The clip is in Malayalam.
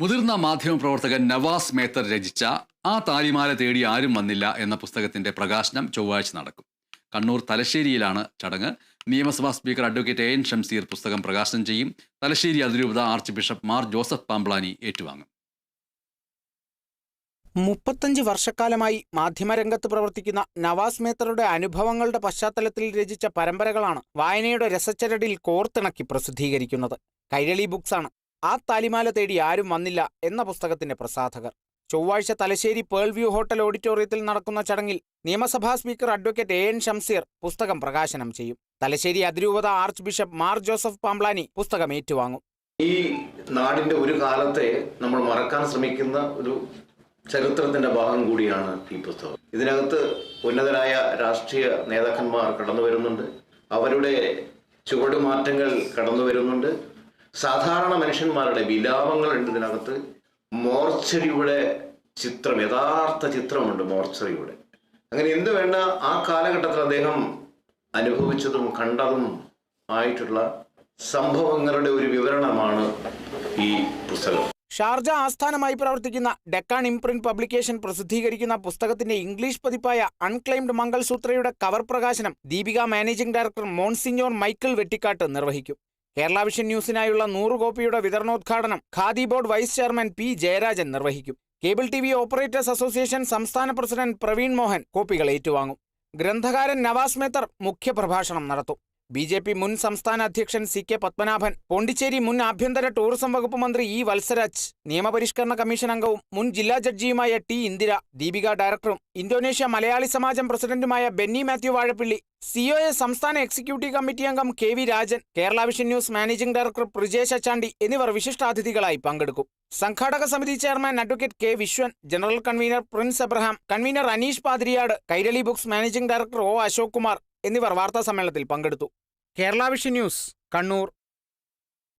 മുതിർന്ന മാധ്യമപ്രവർത്തകൻ നവാസ് മേത്തർ രചിച്ച ആ താലിമാല തേടി ആരും വന്നില്ല എന്ന പുസ്തകത്തിന്റെ പ്രകാശനം ചൊവ്വാഴ്ച നടക്കും. കണ്ണൂർ തലശ്ശേരിയിലാണ് ചടങ്ങ്. നിയമസഭാ speaker advocate A N Shamseer പുസ്തകം പ്രകാശനം ചെയ്യും. തലശ്ശേരി അതിരൂപത archbishop Mar Joseph Pamplany ഏറ്റുവാങ്ങും. മുപ്പത്തഞ്ച് വർഷക്കാലമായി മാധ്യമരംഗത്ത് പ്രവർത്തിക്കുന്ന നവാസ് മേത്തറുടെ അനുഭവങ്ങളുടെ പശ്ചാത്തലത്തിൽ രചിച്ച പരമ്പരകളാണ് വായനയുടെ രസച്ചരടിൽ കോർത്തിണക്കി പ്രസിദ്ധീകരിക്കുന്നത്. കൈരളി ബുക്സാണ്. ആ താലിമാല തേടി ആരും വന്നില്ല എന്ന പുസ്തകത്തിന്റെ പ്രസാധകർ. ചൊവ്വാഴ്ച തലശ്ശേരി പേൾ വ്യൂ ഹോട്ടൽ ഓഡിറ്റോറിയത്തിൽ നടക്കുന്ന ചടങ്ങിൽ നിയമസഭാ speaker advocate A N Shamseer പുസ്തകം പ്രകാശനം ചെയ്യും. തലശ്ശേരി അതിരൂപത archbishop Mar Joseph Pamplany പുസ്തകം ഏറ്റുവാങ്ങും. ഈ നാടിന്റെ ഒരു കാലത്തെ നമ്മൾ മറക്കാൻ ശ്രമിക്കുന്ന ഒരു ചരിത്രത്തിന്റെ ഭാഗം കൂടിയാണ് ഈ പുസ്തകം. ഇതിനകത്ത് ഉന്നതരായ രാഷ്ട്രീയ നേതാക്കന്മാർ കടന്നു വരുന്നുണ്ട് അവരുടെ ചുവടുമാറ്റങ്ങൾ കടന്നു വരുന്നുണ്ട് സാധാരണ മനുഷ്യന്മാരുടെ വിലാപങ്ങളുണ്ട് ഇതിനകത്ത് മോർച്ചറിയുടെ ചിത്രം യഥാർത്ഥ ചിത്രമുണ്ട് മോർച്ചറിയുടെ. അങ്ങനെ എന്ത് വേണ്ട ആ കാലഘട്ടത്തിൽ അദ്ദേഹം അനുഭവിച്ചതും കണ്ടതും ആയിട്ടുള്ള സംഭവങ്ങളുടെ ഒരു വിവരണമാണ് ഈ പുസ്തകം. ഷാർജ ആസ്ഥാനമായി പ്രവർത്തിക്കുന്ന ഡെക്കാൻ ഇംപ്രിന്റ് പബ്ലിക്കേഷൻ പ്രസിദ്ധീകരിക്കുന്ന പുസ്തകത്തിന്റെ ഇംഗ്ലീഷ് പതിപ്പായ അൺക്ലെയിംഡ് മംഗൾസൂത്രയുടെ കവർ പ്രകാശനം Deepika managing director monsignor Michael Vettikattu നിർവഹിക്കും. കേരള വിഷൻ ന്യൂസിനായുള്ള നൂറ് കോപ്പിയുടെ വിതരണോദ്ഘാടനം Khadi board vice chairman P Jayarajan നിർവഹിക്കും. Cable T V operators association സംസ്ഥാന പ്രസിഡന്റ് പ്രവീൺ മോഹൻ കോപ്പികൾ ഏറ്റുവാങ്ങും. ഗ്രന്ഥകാരൻ നവാസ് മേത്തർ മുഖ്യപ്രഭാഷണം നടത്തും. ബി ജെ പി മുൻ സംസ്ഥാന അധ്യക്ഷൻ സി കെ പത്മനാഭൻ പോണ്ടിച്ചേരി മുൻ ആഭ്യന്തര ടൂറിസം വകുപ്പ് മന്ത്രി ഇ വത്സരാജ് നിയമപരിഷ്കരണ കമ്മീഷൻ അംഗവും മുൻ ജില്ലാ ജഡ്ജിയുമായ ടി ഇന്ദിര ദീപിക ഡയറക്ടറും ഇന്തോനേഷ്യ മലയാളി സമാജം പ്രസിഡന്റുമായ ബെന്നി മാത്യു വാഴപ്പിള്ളി എ സംസ്ഥാന എക്സിക്യൂട്ടീവ് കമ്മിറ്റി അംഗം K V Rajan Kerala vision news managing director Prijesh Achandi എന്നിവർ വിശിഷ്ടാതിഥികളായി പങ്കെടുക്കും. സംഘാടക സമിതി chairman advocate K Viswan general convener Prince Abraham convener Aneesh Pathiriyad Kairali books managing director O Ashok Kumar എന്നിവർ വാർത്താ സമ്മേളനത്തിൽ പങ്കെടുത്തു. Kerala vision news Kannur.